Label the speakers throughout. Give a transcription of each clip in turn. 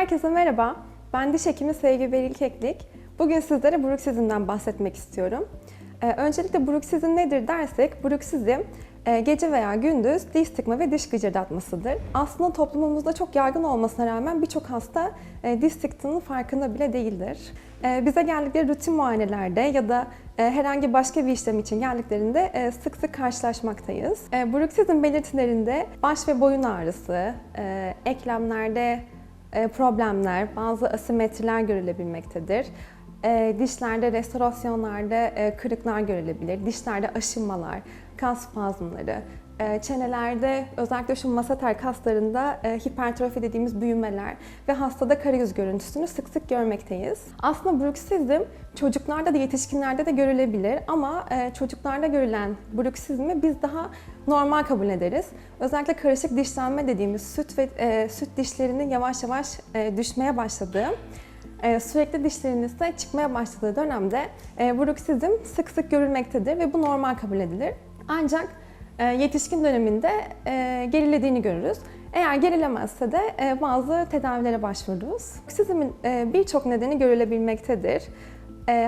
Speaker 1: Herkese merhaba. Ben diş hekimi Sevgi Beril Keklik. Bugün sizlere bruksizmden bahsetmek istiyorum. Ee, öncelikle bruksizm nedir dersek, bruksizm e, gece veya gündüz diş sıkma ve diş gıcırdatmasıdır. Aslında toplumumuzda çok yaygın olmasına rağmen birçok hasta e, diş sıktığının farkında bile değildir. E, bize geldikleri rutin muayenelerde ya da e, herhangi başka bir işlem için geldiklerinde e, sık sık karşılaşmaktayız. E, bruksizm belirtilerinde baş ve boyun ağrısı, e, eklemlerde problemler, bazı asimetriler görülebilmektedir. E, dişlerde, restorasyonlarda e, kırıklar görülebilir. Dişlerde aşınmalar, kas spazmları, e, çenelerde özellikle şu maseter kaslarında e, hipertrofi dediğimiz büyümeler ve hastada karayüz görüntüsünü sık sık görmekteyiz. Aslında bruksizm çocuklarda da yetişkinlerde de görülebilir ama e, çocuklarda görülen bruksizmi biz daha normal kabul ederiz. Özellikle karışık dişlenme dediğimiz süt ve e, süt dişlerinin yavaş yavaş e, düşmeye başladığı e, sürekli dişlerin ise çıkmaya başladığı dönemde bruksizm sık sık görülmektedir ve bu normal kabul edilir. Ancak yetişkin döneminde e, gerilediğini görürüz. Eğer gerilemezse de e, bazı tedavilere başvururuz. Bruksizmin e, birçok nedeni görülebilmektedir.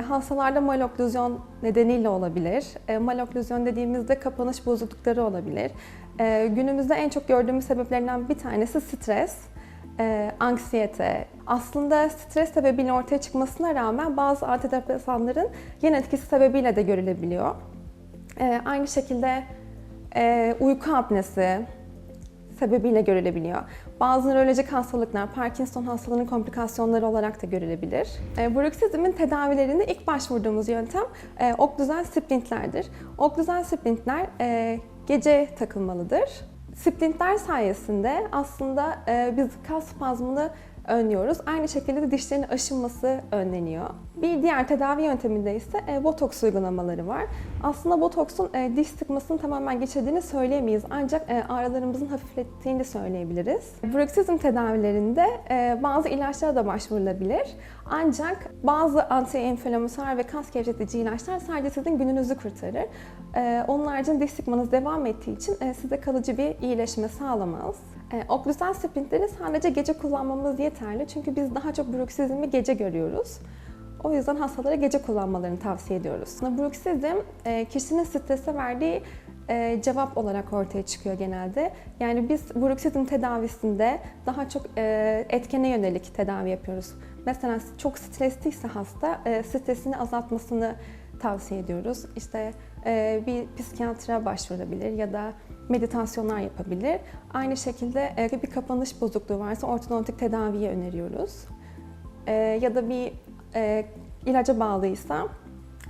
Speaker 1: Hastalarda maloklüzyon nedeniyle olabilir. Maloklüzyon dediğimizde kapanış bozuklukları olabilir. Günümüzde en çok gördüğümüz sebeplerinden bir tanesi stres e, anksiyete. Aslında stres sebebiyle ortaya çıkmasına rağmen bazı antidepresanların yan etkisi sebebiyle de görülebiliyor. Aynı şekilde e, uyku apnesi sebebiyle görülebiliyor. Bazı nörolojik hastalıklar, Parkinson hastalığının komplikasyonları olarak da görülebilir. E, bruksizmin tedavilerinde ilk başvurduğumuz yöntem e, oklüzel splintlerdir. Oklüzel splintler e, gece takılmalıdır. Splintler sayesinde aslında e, biz kas spazmını önlüyoruz. Aynı şekilde de dişlerin aşınması önleniyor. Bir diğer tedavi yönteminde ise e, botoks uygulamaları var. Aslında botoksun e, diş sıkmasını tamamen geçirdiğini söyleyemeyiz ancak e, ağrılarımızın hafiflettiğini söyleyebiliriz. Bruksizm tedavilerinde e, bazı ilaçlara da başvurulabilir. Ancak bazı anti-inflamatuar ve kas gevşetici ilaçlar sadece sizin gününüzü kurtarır. E, onun haricinde diş sıkmanız devam ettiği için e, size kalıcı bir iyileşme sağlamaz. E, sprintleri sadece gece kullanmamız yeterli çünkü biz daha çok bruksizmi gece görüyoruz. O yüzden hastalara gece kullanmalarını tavsiye ediyoruz. Bruksizm e, kişinin strese verdiği e, cevap olarak ortaya çıkıyor genelde. Yani biz bruksizm tedavisinde daha çok e, etkene yönelik tedavi yapıyoruz. Mesela çok stresliyse hasta stresini azaltmasını tavsiye ediyoruz. İşte bir psikiyatra başvurabilir ya da meditasyonlar yapabilir. Aynı şekilde e, bir kapanış bozukluğu varsa ortodontik tedaviye öneriyoruz. E, ya da bir e, ilaca bağlıysa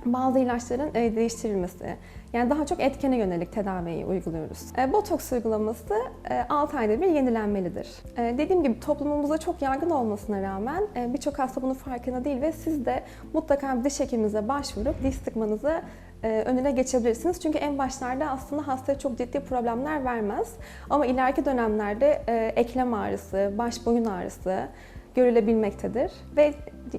Speaker 1: bazı ilaçların e, değiştirilmesi. Yani daha çok etkene yönelik tedaviyi uyguluyoruz. Botoks uygulaması e, 6 ayda bir yenilenmelidir. Dediğim gibi toplumumuzda çok yaygın olmasına rağmen birçok hasta bunun farkında değil ve siz de mutlaka bir diş hekiminize başvurup diş sıkmanızı e, önüne geçebilirsiniz. Çünkü en başlarda aslında hastaya çok ciddi problemler vermez. Ama ileriki dönemlerde e, eklem ağrısı, baş boyun ağrısı görülebilmektedir. Ve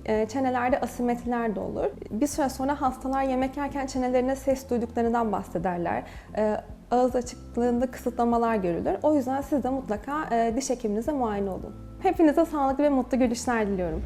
Speaker 1: e, çenelerde asimetriler de olur. Bir süre sonra hastalar yemek yerken çenelerine ses duyduklarından bahsederler. E, Ağız açıklığında kısıtlamalar görülür. O yüzden siz de mutlaka e, diş hekiminize muayene olun. Hepinize sağlıklı ve mutlu gülüşler diliyorum.